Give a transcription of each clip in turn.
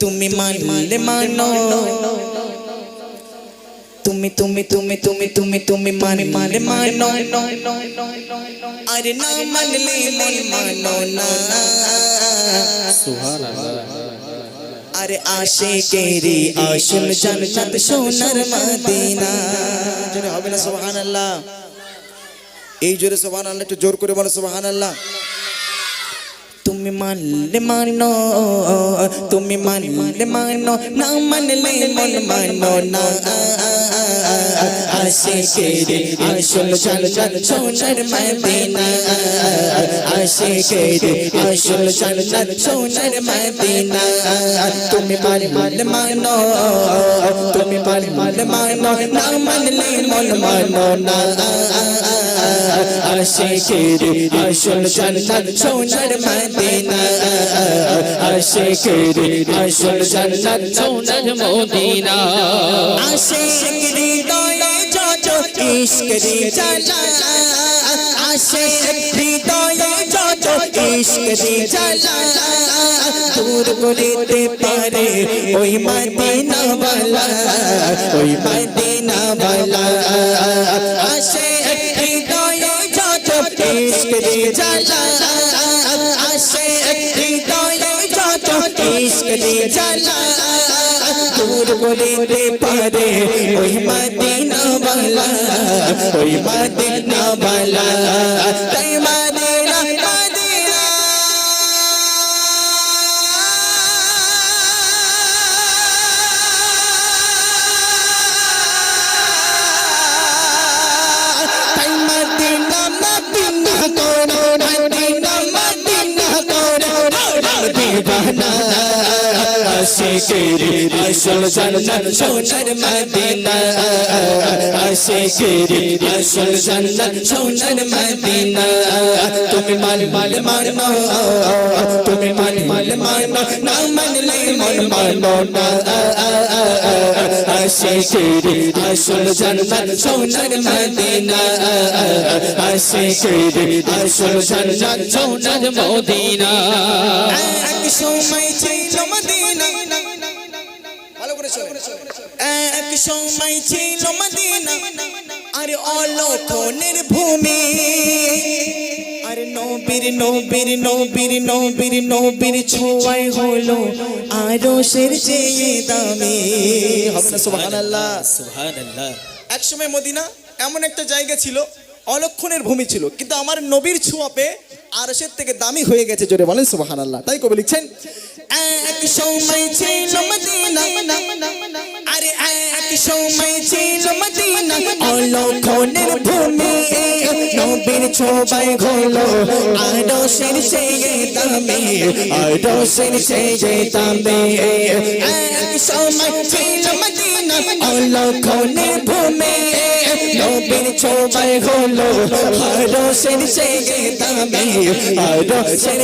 তুমি মানলে মানো। তুমি তুমি তুমি তুমি তুমি তুমি মানে মানে। মানো আরে না মানলে মন না। আরে আশে কেরি আসল জান্নাত সোনার মদিনা। জোরে হবে না, সুবহানাল্লাহ। এই জোরে সুবহানাল্লাহ, একটু জোর করে বলো সুবহানাল্লাহ। তুমি মানলে মানো তুমি মানলে মানো না মানলে মন মানো না। আসে কেরে আসল জান্নাত সোনার মদিনা। আসে কেরে আসল জান্নাত সোনার মদিনা। তুমি মানলে মানো, তুমি মানলে মানো, না মানলে মন মানো না। আশিকের আসল জান্নাত সোনার মদিনা। আশিকের আসল জান্নাত সোনার মদিনা। আশিক হৃদয়ে যত ইশক রে জ্বালা আশিক হৃদয়ে যত ইশক রে দূর করিতে পারে ওই মদিনা বালা ওই মদিনা বালা আশিক হৃদয়ে যত ইশক রে জ্বালা আশিক হৃদয়ে যত ইশক রে দূর করিতে পারে ওই মদিনা বালা ওই মদিনা বালা তাই আশিকের আসল জান্নাত সোনার মদিনা আশিকের আসল জান্নাত সোনার মদিনা তুমি মাল মাল মানো তুমি মাল মাল মানো না মানলে মন মানো না আশিকের আসল জান্নাত সোনার মদিনা আশিকের আসল জান্নাত সোনার মদিনা এক সময় এক সময় ছিল মদিনা আরে অলক্ষণের ভূমি আরে নবীর নবীর নবীর নবীর নবীর ছোঁয়াই হলো আরও সের চেয়ে দামি। সুবহানাল্লাহ। সুবহানাল্লাহ। এক সময় মদিনা এমন একটা জায়গা ছিল অলক্ষণের ভূমি ছিল কিন্তু আমার নবীর ছোঁয়াপে আরশের থেকে দামি হয়ে গেছে জোরে বলেন সুবাহান আল্লাহ তাই কবি লিখছেন এক সময় ছিল মদিনা। আরে এক সময় ছিল মদিনা। অলক্ষণের ভূমি নবীর ছোঁয়ায় হলো আরশের চেয়ে দামি আরশের চেয়ে দামি এক সময় ছিল মদিনা। অলক্ষণের ভূমি নবীর ছোবাই হলো আরও সের চেয়ে দামে। আরও সের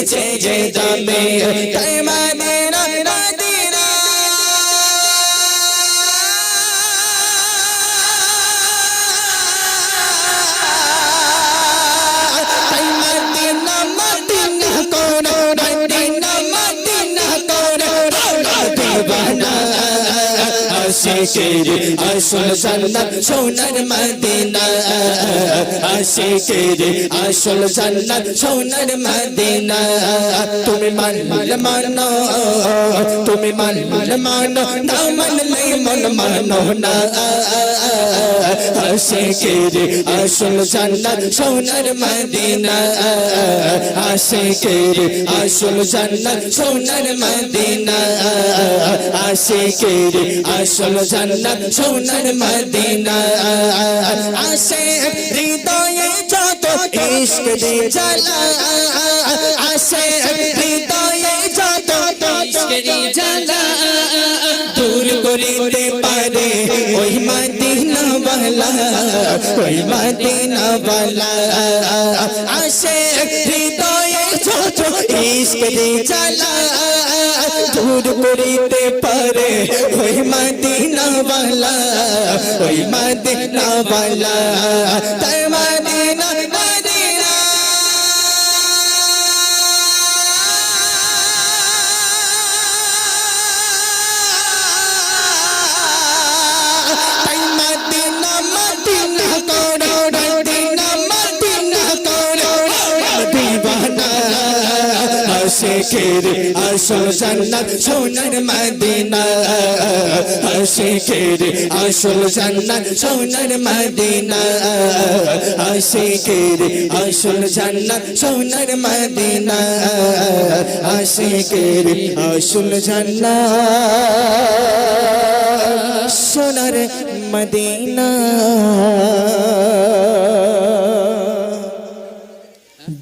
আশিকের আসল জান্নাত, সোনার মদিনা। আশিকের আসল জান্নাত, সোনার মদিনা। তুমি মান মান, মানো, তুমি মান মান, মানো, না মানলে মন মানো না। আশিকের আসল জান্নাত, সোনার মদিনা। আশিকের আসল জান্নাত, সোনার মদিনা। আশিকের আসল জান্নাত, সোনার মদিনা। আসে হৃদয়ে যত ইশক দি আসে হৃদয়ে যত ইশক দূর করিতে পারে ওই মদিনা ওই মদিনা আসে দি জ্বালা দূর করিতে পারে ওই মদিনা বালা ওই মদিনা বালা তাই আশিকের আসল জান্নাত সোনার মদিনা। আশিকের আসল জান্নাত সোনার মদিনা। আশিকের আসল জান্নাত সোনার মদিনা। আশিকের আসল জান্নাত সোনার মদিনা।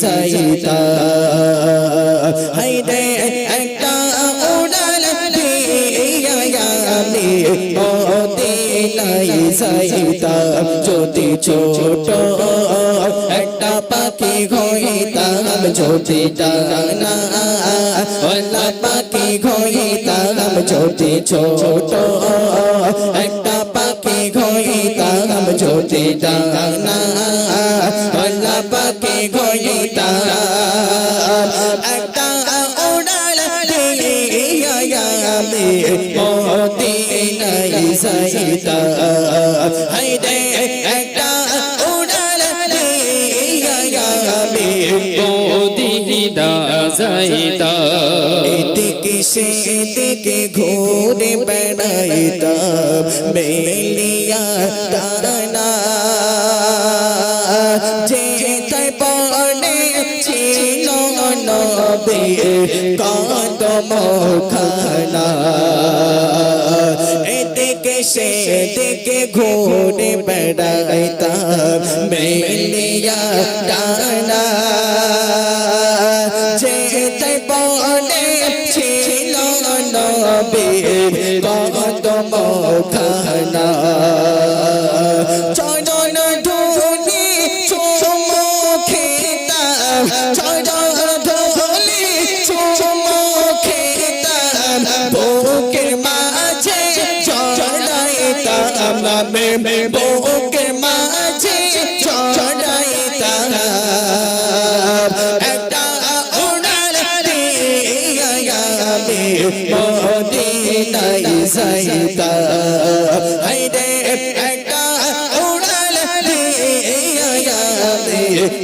যাইতা হাইরে একটা উড়াল আমি মদিনায় যাইতা যদি ছোট একটা পাখি হইতাম যদি ডানা পাখি হইতাম যদি ছোট একটা ডানা ওলা পাখি হইতাম একটা উড়াল আমি মদিনায় যাইতা হাইরে একটা উড়াল আমি ঘুরে বেড়াইতাম মেলিয়া কদম খানা এদিকে সেদিকে ঘুরে বেড়াইতাম মেলিয়া টানা। যেতে বলে ছিল নবীর কদম খানা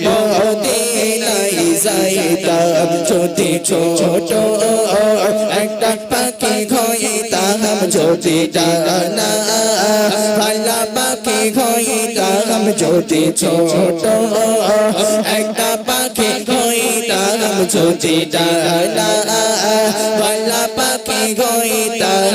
মদিনায় যাইতা যদি ছোট একটা পাখি হইতাম যদি ডানা ভালা পাখি হইতাম যদি ছোট একটা পাখি হইতাম যদি ডানা ভালা পাখি হইতাম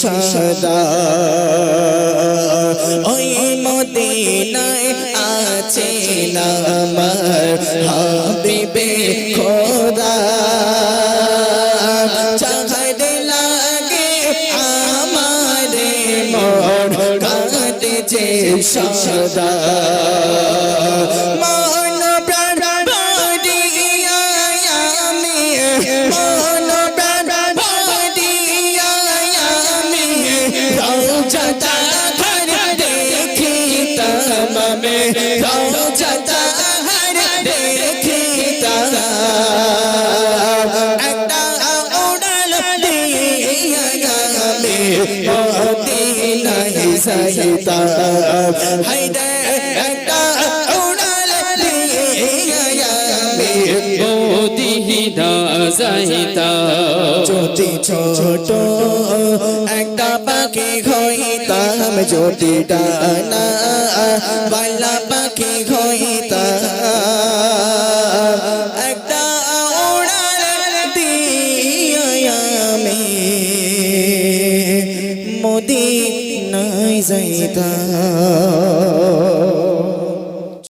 সদা। ওই মদিনায় আছে আমার হাবিবে খোদা। চাহাদ লাগে আমার মন কাঁদে যে সদা। হাইরে একটা উড়াল মদিনা যাইতা যদি ছোট একটা পাখি হইতাম যদি ডানা বালা পাখি হই